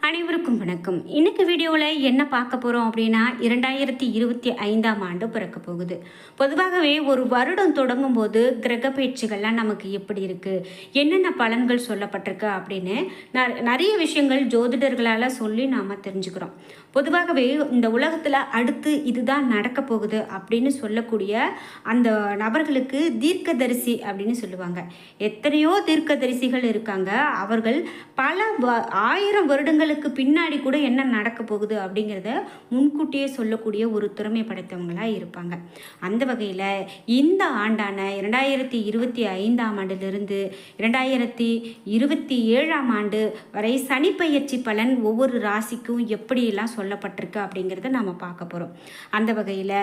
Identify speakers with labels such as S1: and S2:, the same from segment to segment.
S1: அனைவருக்கும் வணக்கம். இன்னைக்கு வீடியோவில் என்ன பார்க்க போகிறோம் அப்படின்னா இரண்டாயிரத்தி இருபத்தி ஐந்தாம் ஆண்டு பிறக்க போகுது. பொதுவாகவே ஒரு வருடம் தொடங்கும் போது கிரக பயிற்சிகள்லாம் நமக்கு எப்படி இருக்குது என்னென்ன பலன்கள் சொல்லப்பட்டிருக்கு அப்படின்னு ந- நிறைய விஷயங்கள் ஜோதிடர்களால் சொல்லி நாம் தெரிஞ்சுக்கிறோம். பொதுவாகவே இந்த உலகத்தில் அடுத்து இதுதான் நடக்க போகுது அப்படின்னு சொல்லக்கூடிய அந்த நபர்களுக்கு தீர்க்கதரிசி அப்படின்னு சொல்லுவாங்க. எத்தனையோ தீர்க்கதரிசிகள் இருக்காங்க. அவர்கள் பல வ- ஆயிரம் வருடங்களுக்கு பின்னாடி கூட என்ன நடக்க போகுது அப்படிங்கிறத முன்கூட்டியே சொல்லக்கூடிய ஒரு திறமை படைத்தவங்களாக இருப்பாங்க. அந்த வகையில் இந்த ஆண்டான இரண்டாயிரத்தி இருபத்தி ஐந்தாம் ஆண்டிலிருந்து இரண்டாயிரத்தி இருபத்தி ஏழாம் ஆண்டு வரை சனிப்பெயர்ச்சி பலன் ஒவ்வொரு ராசிக்கும் எப்படியெல்லாம் சொல்லப்பட்டிருக்கு அப்படிங்கிறத நாம் பார்க்க போகிறோம் அந்த வகையில்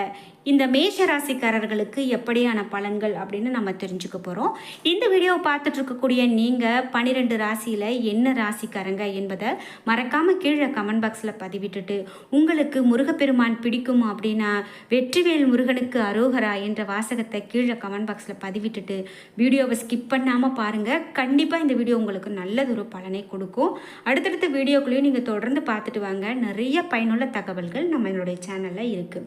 S1: இந்த மேஷ ராசிக்காரர்களுக்கு எப்படியான பலன்கள் அப்படின்னு நம்ம தெரிஞ்சுக்க போகிறோம் இந்த வீடியோவை பார்த்துட்டு இருக்கக்கூடிய நீங்கள் பன்னிரெண்டு ராசியில் என்ன ராசிக்காரங்க என்பதை மறக்காமல் கீழே கமெண்ட் பாக்ஸில் பதிவிட்டுட்டு உங்களுக்கு முருகப்பெருமான் பிடிக்கும் அப்படின்னா வெற்றிவேல் முருகனுக்கு அரோகரா என்ற வாசகத்தை கீழே கமெண்ட் பாக்ஸில் பதிவிட்டுட்டு வீடியோவை ஸ்கிப் பண்ணாமல் பாருங்கள் கண்டிப்பாக இந்த வீடியோ உங்களுக்கு நல்லதொரு பலனை கொடுக்கும். அடுத்தடுத்த வீடியோக்குள்ளேயும் நீங்கள் தொடர்ந்து பார்த்துட்டு வாங்க. நிறைய பயனுள்ள தகவல்கள் நம்மளுடைய சேனலில் இருக்குது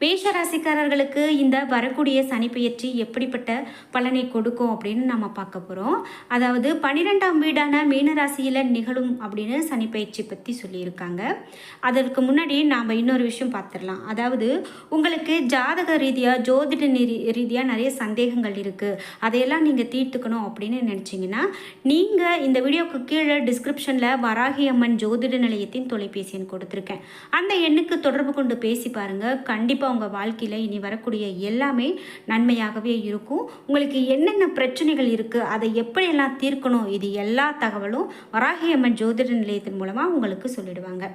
S1: மேஷ ராசிக்காரர்களுக்கு இந்த வரக்கூடிய சனிப்பெயர்ச்சி எப்படிப்பட்ட பலனை கொடுக்கும் அப்படின்னு நம்ம பார்க்க போகிறோம் அதாவது பன்னிரெண்டாம் வீடான மீனராசியில் நிகழும் அப்படின்னு சனிப்பெயர்ச்சி பற்றி சொல்லியிருக்காங்க. அதற்கு முன்னாடி நாம் இன்னொரு விஷயம் பார்த்துடலாம். அதாவது உங்களுக்கு ஜாதக ரீதியாக ஜோதிட ரீதியாக நிறைய சந்தேகங்கள் இருக்குது அதையெல்லாம் நீங்கள் தீர்த்துக்கணும் அப்படின்னு நினச்சிங்கன்னா நீங்கள் இந்த வீடியோக்கு கீழே டிஸ்கிரிப்ஷனில் வராகி அம்மன் ஜோதிட நிலையத்தின் தொலைபேசி எண் கொடுத்துருக்கேன். அந்த எண்ணுக்கு தொடர்பு கொண்டு பேசி பாருங்கள் கண்டிப்பாக உங்கள் வாழ்க்கையில் இனி வரக்கூடிய எல்லாமே நன்மையாகவே இருக்கும். உங்களுக்கு என்னென்ன பிரச்சனைகள் இருக்குது அதை எப்படியெல்லாம் தீர்க்கணும் இது எல்லா தகவலும் வராகியம்மன் ஜோதிட நிலையத்தின் மூலமாக உங்களுக்கு சொல்லிடுவாங்க.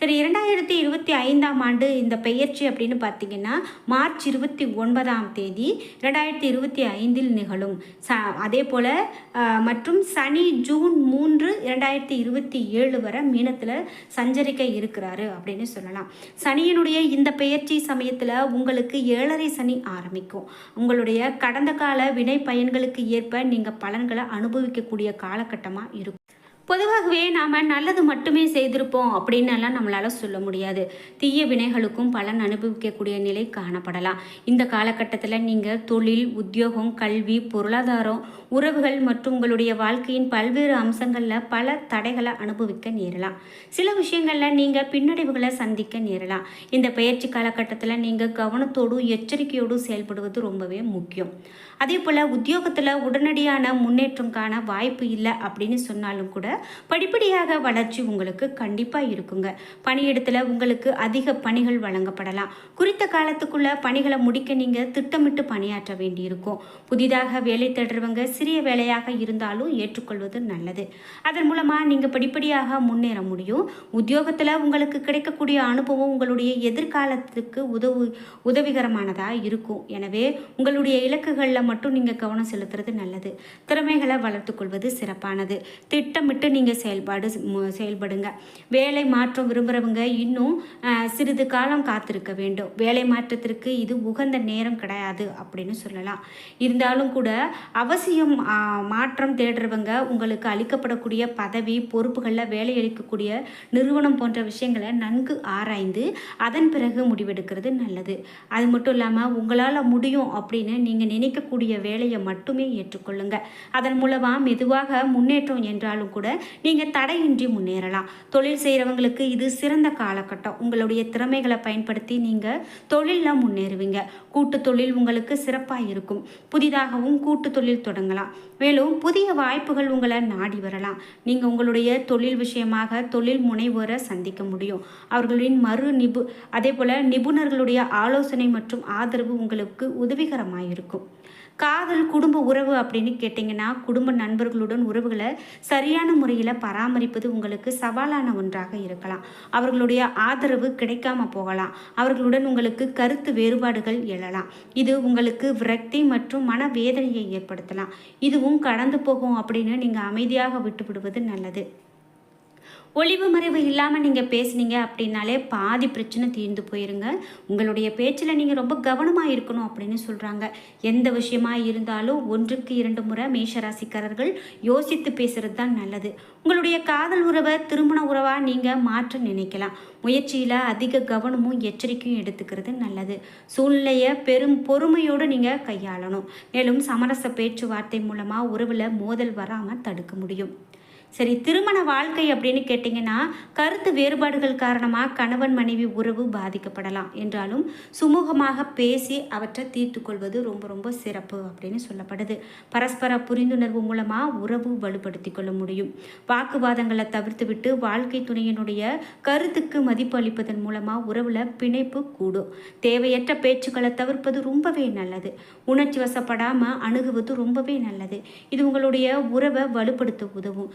S1: சரி இரண்டாயிரத்தி இருபத்தி ஐந்தாம் ஆண்டு இந்த பெயர்ச்சி அப்படின்னு பார்த்தீங்கன்னா மார்ச் இருபத்தி ஒன்பதாம் தேதி ரெண்டாயிரத்தி இருபத்தி ஐந்தில் நிகழும். ச அதே போல் மற்றும் சனி ஜூன் மூன்று இரண்டாயிரத்தி இருபத்தி ஏழு வரை மீனத்தில் சஞ்சரிக்க இருக்கிறாரு அப்படின்னு சொல்லலாம். சனியினுடைய இந்த பெயர்ச்சி சமயத்தில் உங்களுக்கு ஏழரை சனி ஆரம்பிக்கும். உங்களுடைய கடந்த கால வினை பயன்களுக்கு ஏற்ப நீங்கள் பலன்களை அனுபவிக்கக்கூடிய காலகட்டமாக இருக்கும். பொதுவாகவே நாம் நல்லது மட்டுமே செய்திருப்போம் அப்படின்னு நம்மளால் சொல்ல முடியாது. தீய வினைகளுக்கும் பலன் அனுபவிக்கக்கூடிய நிலை காணப்படலாம். இந்த காலகட்டத்தில் நீங்கள் தொழில் உத்தியோகம் கல்வி பொருளாதாரம் உறவுகள் மற்றும் உங்களுடைய வாழ்க்கையின் பல்வேறு அம்சங்களில் பல தடைகளை அனுபவிக்க நேரலாம். சில விஷயங்களில் நீங்கள் பின்னடைவுகளை சந்திக்க நேரலாம். இந்த பயிற்சி காலகட்டத்தில் நீங்கள் கவனத்தோடும் எச்சரிக்கையோடும் செயல்படுவது ரொம்பவே முக்கியம். அதே போல் உத்தியோகத்தில் உடனடியான முன்னேற்றம் காண வாய்ப்பு இல்லை அப்படின்னு சொன்னாலும் கூட படிப்படியாக வளர்ச்சி உங்களுக்கு கண்டிப்பாக இருக்குங்க. பணியிடத்தில் உங்களுக்கு அதிக பணிகள் வழங்கப்படலாம். குறித்த காலத்துக்குள்ள பணிகளை முடிக்க நீங்கள் திட்டமிட்டு பணியாற்ற வேண்டியிருக்கும். புதிதாக வேலை தேடுறவங்க சிறிய வேலையாக இருந்தாலும் ஏற்றுக்கொள்வது நல்லது. அதன் மூலமாக நீங்கள் படிப்படியாக முன்னேற முடியும். உத்தியோகத்தில் உங்களுக்கு கிடைக்கக்கூடிய அனுபவம் உங்களுடைய எதிர்காலத்துக்கு உதவு உதவிகரமானதாக இருக்கும். எனவே உங்களுடைய இலக்குகளில் மட்டும் நீங்கள் கவனம் செலுத்துறது நல்லது. திறமைகளை வளர்த்துக்கொள்வது சிறப்பானது. திட்டமிட்டு நீங்கள் செயல்பாடு செயல்படுங்க. வேலை மாற்றம் விரும்புகிறவங்க இன்னும் சிறிது காலம் காத்திருக்க வேண்டும். வேலை மாற்றத்திற்கு இது உகந்த நேரம் கிடையாது அப்படின்னு சொல்லலாம். இருந்தாலும் கூட அவசியம் மாற்றம் தேடுறவங்க உங்களுக்கு அளிக்கப்படக்கூடிய பதவி பொறுப்புகளில் வேலை அளிக்கக்கூடிய நிறுவனம் போன்ற விஷயங்களை நன்கு ஆராய்ந்து அதன் பிறகு முடிவெடுக்கிறது நல்லது. அது மட்டும் இல்லாமல் உங்களால் முடியும் அப்படின்னு நீங்கள் நினைக்கக்கூடிய வேலையை மட்டுமே ஏற்றுக்கொள்ளுங்க. அதன் மூலமாக மெதுவாக முன்னேற்றம் என்றாலும் கூட நீங்கள் தடையின்றி முன்னேறலாம். தொழில் செய்கிறவங்களுக்கு இது சிறந்த காலகட்டம். உங்களுடைய திறமைகளை பயன்படுத்தி நீங்கள் தொழிலில் முன்னேறுவீங்க. கூட்டு தொழில் உங்களுக்கு சிறப்பாக இருக்கும். புதிதாகவும் கூட்டு தொழில் தொடங்கலாம். மேலும் புதிய வாய்ப்புகள் உங்களை நாடி வரலாம். நீங்கள் உங்களுடைய தொழில் விஷயமாக தொழில் முனைவோரை சந்திக்க முடியும். அவர்களின் மறு நிபு அதே போல் நிபுணர்களுடைய ஆலோசனை மற்றும் ஆதரவு உங்களுக்கு உதவிகரமாக இருக்கும் காதல் குடும்ப உறவு அப்படின்னு கேட்டிங்கன்னா குடும்ப நண்பர்களுடன் உறவுகளை சரியான முறையில் பராமரிப்பது உங்களுக்கு சவாலான ஒன்றாக இருக்கலாம். அவர்களுடைய ஆதரவு கிடைக்காம போகலாம். அவர்களுடன் உங்களுக்கு கருத்து வேறுபாடுகள் எழலாம். இது உங்களுக்கு விரக்தி மற்றும் மனவேதனையை ஏற்படுத்தலாம். இதுவும் கடந்து போகும் அப்படின்னு நீங்கள் அமைதியாக விட்டுவிடுவது நல்லது. ஒளிவு மறைவு இல்லாமல் நீங்கள் பேசுனீங்க அப்படின்னாலே பாதி பிரச்சனை தீர்ந்து போயிருங்க. உங்களுடைய பேச்சில் நீங்கள் ரொம்ப கவனமாக இருக்கணும் அப்படின்னு சொல்கிறாங்க எந்த விஷயமா இருந்தாலும் ஒன்றுக்கு இரண்டு முறை மேஷராசிக்காரர்கள் யோசித்து பேசுகிறது தான் நல்லது. உங்களுடைய காதல் உறவை திருமண உறவாக நீங்கள் மாற்ற நினைக்கலாம். முயற்சியில் அதிக கவனமும் எச்சரிக்கையும் எடுத்துக்கிறது நல்லது. சூழ்நிலையை பெரும் பொறுமையோடு நீங்கள் கையாளணும். மேலும் சமரச பேச்சுவார்த்தை மூலமாக உறவில் மோதல் வராமல் தடுக்க முடியும். சரி திருமண வாழ்க்கை அப்படின்னு கேட்டிங்கன்னா கருத்து வேறுபாடுகள் காரணமாக கணவன் மனைவி உறவு பாதிக்கப்படலாம் என்றாலும் சுமூகமாக பேசி அவற்றை தீர்த்து கொள்வது ரொம்ப ரொம்ப சிறப்பு அப்படின்னு சொல்லப்படுது. பரஸ்பர புரிந்துணர்வு மூலமாக உறவு வலுப்படுத்தி கொள்ள முடியும். வாக்குவாதங்களை தவிர்த்து விட்டு வாழ்க்கை துணையினுடைய கருத்துக்கு மதிப்பு அளிப்பதன் மூலமாக உறவில் பிணைப்பு கூடும். தேவையற்ற பேச்சுக்களை தவிர்ப்பது ரொம்பவே நல்லது. உணர்ச்சி வசப்படாமல் அணுகுவது ரொம்பவே நல்லது. இது உங்களுடைய உறவை வலுப்படுத்த உதவும்.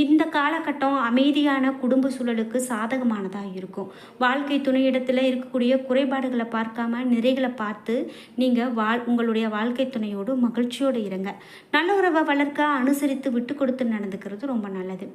S1: இந்த காலகட்டம் அமைதியான குடும்ப சூழலுக்கு சாதகமானதாக இருக்கும். வாழ்க்கை துணையிடத்தில் இருக்கக்கூடிய குறைபாடுகளை பார்க்காம நிறைகளை பார்த்து நீங்கள் வாழ் உங்களுடைய வாழ்க்கை துணையோடு மகிழ்ச்சியோடு இருங்க. நல்ல உறவை வளர்க்க அனுசரித்து விட்டு கொடுத்து நடந்துக்கிறது ரொம்ப நல்லது.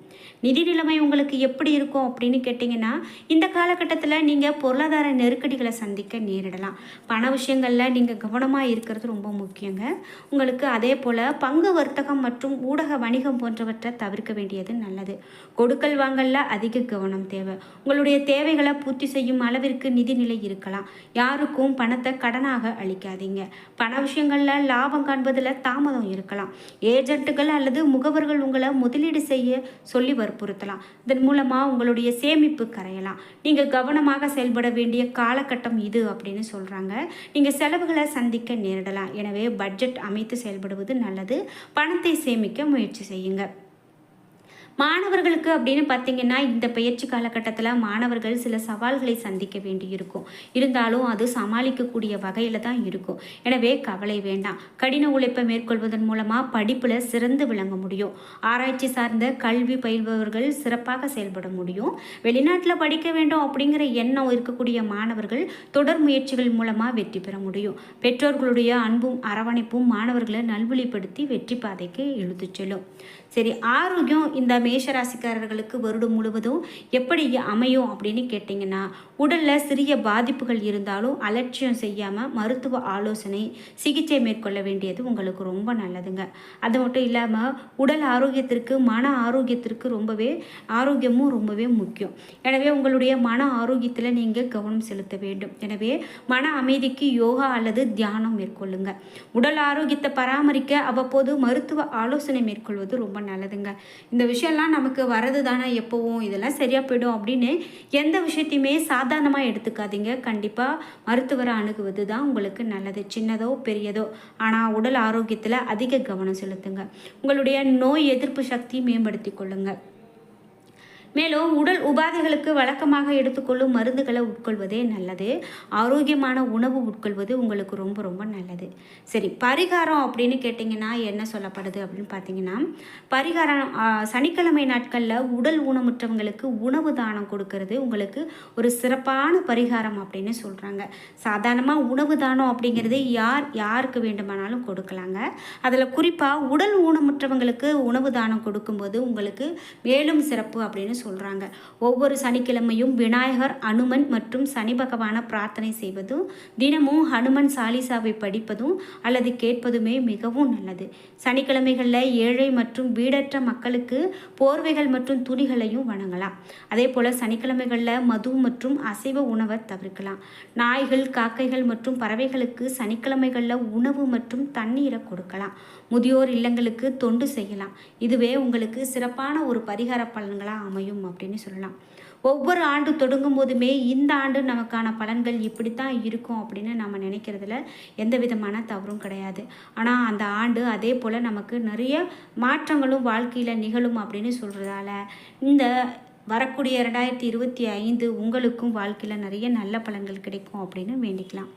S1: நிதி நிலைமை உங்களுக்கு எப்படி இருக்கும் அப்படின்னு கேட்டிங்கன்னா இந்த காலகட்டத்தில் நீங்கள் பொருளாதார நெருக்கடிகளை சந்திக்க நேரிடலாம். பண விஷயங்களில் நீங்கள் கவனமாக இருக்கிறது ரொம்ப முக்கியங்க. உங்களுக்கு அதே போல் பங்கு வர்த்தகம் மற்றும் ஊடக வணிகம் போன்றவற்றை தவிர்க்க வேண்டும் வேண்டியது நல்லது. கொடுக்கல் வாங்கல்ல அதிக கவனம் தேவை. உங்களுடைய தேவைகளை பூர்த்தி செய்யும் அளவிற்கு நிதிநிலை இருக்கலாம். யாருக்கும் பணத்தை கடனாக அளிக்காதீங்க. பண விஷயங்களில் லாபம் காண்பதில் தாமதம் இருக்கலாம். ஏஜென்ட்டுகள் அல்லது முகவர்கள் உங்களை முதலீடு செய்ய சொல்லி வற்புறுத்தலாம். இதன் மூலமாக உங்களுடைய சேமிப்பு கரையலாம். நீங்கள் கவனமாக செயல்பட வேண்டிய காலகட்டம் இது அப்படின்னு சொல்கிறாங்க நீங்கள் செலவுகளை சந்திக்க நேரிடலாம். எனவே பட்ஜெட் அமைத்து செயல்படுவது நல்லது. பணத்தை சேமிக்க முயற்சி செய்யுங்கள் மாணவர்களுக்கு அப்படின்னு பார்த்தீங்கன்னா இந்த பயிற்சி காலகட்டத்தில் மாணவர்கள் சில சவால்களை சந்திக்க வேண்டியிருக்கும். இருந்தாலும் அது சமாளிக்கக்கூடிய வகையில் தான் இருக்கும். எனவே கவலை வேண்டாம். கடின உழைப்பை மேற்கொள்வதன் மூலமாக படிப்பில் சிறந்து விளங்க முடியும். ஆராய்ச்சி சார்ந்த கல்வி பயில்பவர்கள் சிறப்பாக செயல்பட முடியும். வெளிநாட்டில் படிக்க வேண்டும் அப்படிங்கிற எண்ணம் இருக்கக்கூடிய மாணவர்கள் தொடர் முயற்சிகள் மூலமாக வெற்றி பெற முடியும். பெற்றோர்களுடைய அன்பும் அரவணைப்பும் மாணவர்களை நல்வழிப்படுத்தி வெற்றி பாதைக்கு இழுத்து செல்லும். சரி ஆரோக்கியம் இந்த மேஷராசிக்காரர்களுக்கு வருடம் முழுவதும் எப்படி அமையும் அப்படின்னு கேட்டிங்கன்னா உடலில் சிறிய பாதிப்புகள் இருந்தாலும் அலட்சியம் செய்யாமல் மருத்துவ ஆலோசனை சிகிச்சை மேற்கொள்ள வேண்டியது உங்களுக்கு ரொம்ப நல்லதுங்க. அது மட்டும் இல்லாமல் உடல் ஆரோக்கியத்திற்கு மன ஆரோக்கியத்திற்கு ரொம்பவே ஆரோக்கியமும் ரொம்பவே முக்கியம். எனவே உங்களுடைய மன ஆரோக்கியத்தில் நீங்கள் கவனம் செலுத்த வேண்டும். எனவே மன அமைதிக்கு யோகா அல்லது தியானம் மேற்கொள்ளுங்க. உடல் ஆரோக்கியத்தை பராமரிக்க அவ்வப்போது மருத்துவ ஆலோசனை மேற்கொள்வது ரொம்ப நல்லதுங்க. இந்த விஷயம் இதெல்லாம் நமக்கு வரது தானே எப்போவும்? இதெல்லாம் சரியாக போயிடும் அப்படின்னு எந்த விஷயத்தையுமே சாதாரணமாக எடுத்துக்காதீங்க. கண்டிப்பாக மருத்துவரை அணுகுவது தான் உங்களுக்கு நல்லது. சின்னதோ பெரியதோ. ஆனால் உடல் ஆரோக்கியத்தில் அதிக கவனம் செலுத்துங்க. உங்களுடைய நோய் எதிர்ப்பு சக்தி மேம்படுத்தி கொள்ளுங்கள் மேலும் உடல் உபாதைகளுக்கு வழக்கமாக எடுத்துக்கொள்ளும் மருந்துகளை உட்கொள்வதே நல்லது. ஆரோக்கியமான உணவு உட்கொள்வது உங்களுக்கு ரொம்ப ரொம்ப நல்லது. சரி பரிகாரம் அப்படின்னு கேட்டிங்கன்னா என்ன சொல்லப்படுது அப்படின்னு பார்த்தீங்கன்னா பரிகாரம் சனிக்கிழமை நாட்களில் உடல் ஊனமுற்றவங்களுக்கு உணவு தானம் கொடுக்கறது உங்களுக்கு ஒரு சிறப்பான பரிகாரம் அப்படின்னு சொல்கிறாங்க சாதாரணமாக உணவு தானம் அப்படிங்கிறது யார் யாருக்கு வேண்டுமானாலும் கொடுக்கலாங்க. அதில் குறிப்பாக உடல் ஊனமுற்றவங்களுக்கு உணவு தானம் கொடுக்கும்போது உங்களுக்கு மேலும் சிறப்பு அப்படின்னு சொல்கிறாங்க ஒவ்வொரு சனிக்கிழமையும் விநாயகர் அனுமன் மற்றும் சனி பகவான பிரார்த்தனை செய்வதும் தினமும் ஹனுமன் சாலிசாவை படிப்பதும் அல்லது கேட்பதுமே மிகவும் நல்லது. சனிக்கிழமைகளில் ஏழை மற்றும் வீடற்ற மக்களுக்கு போர்வைகள் மற்றும் துணிகளையும் வழங்கலாம் அதே போல் சனிக்கிழமைகளில் மது மற்றும் அசைவ உணவை தவிர்க்கலாம். நாய்கள் காக்கைகள் மற்றும் பறவைகளுக்கு சனிக்கிழமைகளில் உணவு மற்றும் தண்ணீரை கொடுக்கலாம். முதியோர் இல்லங்களுக்கு தொண்டு செய்யலாம். இதுவே உங்களுக்கு சிறப்பான ஒரு பரிகார பலன்களாக அமையும். அமையும் அப்படின்னு சொல்லலாம். ஒவ்வொரு ஆண்டு தொடங்கும் போதுமே இந்த ஆண்டு நமக்கான பலன்கள் இப்படித்தான் இருக்கும் அப்படின்னு நம்ம நினைக்கிறதுல எந்த விதமான தவறும் கிடையாது. ஆனால் அந்த ஆண்டு அதே போல் நமக்கு நிறைய மாற்றங்களும் வாழ்க்கையில் நிகழும் அப்படின்னு சொல்கிறதால இந்த வரக்கூடிய ரெண்டாயிரத்தி இருபத்தி ஐந்து உங்களுக்கும் வாழ்க்கையில் நிறைய நல்ல பலன்கள் கிடைக்கும் அப்படின்னு வேண்டிக்கலாம்.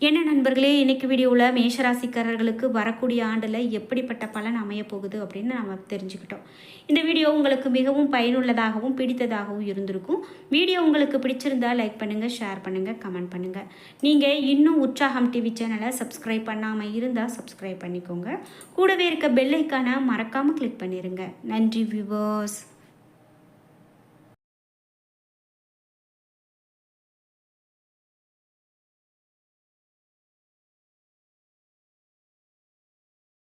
S1: என்ன நண்பர்களே இன்றைக்கி வீடியோவில் மேஷராசிக்காரர்களுக்கு வரக்கூடிய ஆண்டில் எப்படிப்பட்ட பலன் அமைய போகுது அப்படின்னு நம்ம தெரிஞ்சுக்கிட்டோம். இந்த வீடியோ உங்களுக்கு மிகவும் பயனுள்ளதாகவும் பிடித்ததாகவும் இருந்திருக்கும். வீடியோ உங்களுக்கு பிடிச்சிருந்தா லைக் பண்ணுங்கள் ஷேர் பண்ணுங்கள் கமெண்ட் பண்ணுங்கள் நீங்கள் இன்னும் உற்சாகம் டிவி சேனலை சப்ஸ்கிரைப் பண்ணாமல் இருந்தால் சப்ஸ்கிரைப் பண்ணிக்கோங்க. கூடவே இருக்க பெல்லைக்கான மறக்காமல் கிளிக் பண்ணிடுங்க நன்றி வியூவர்ஸ்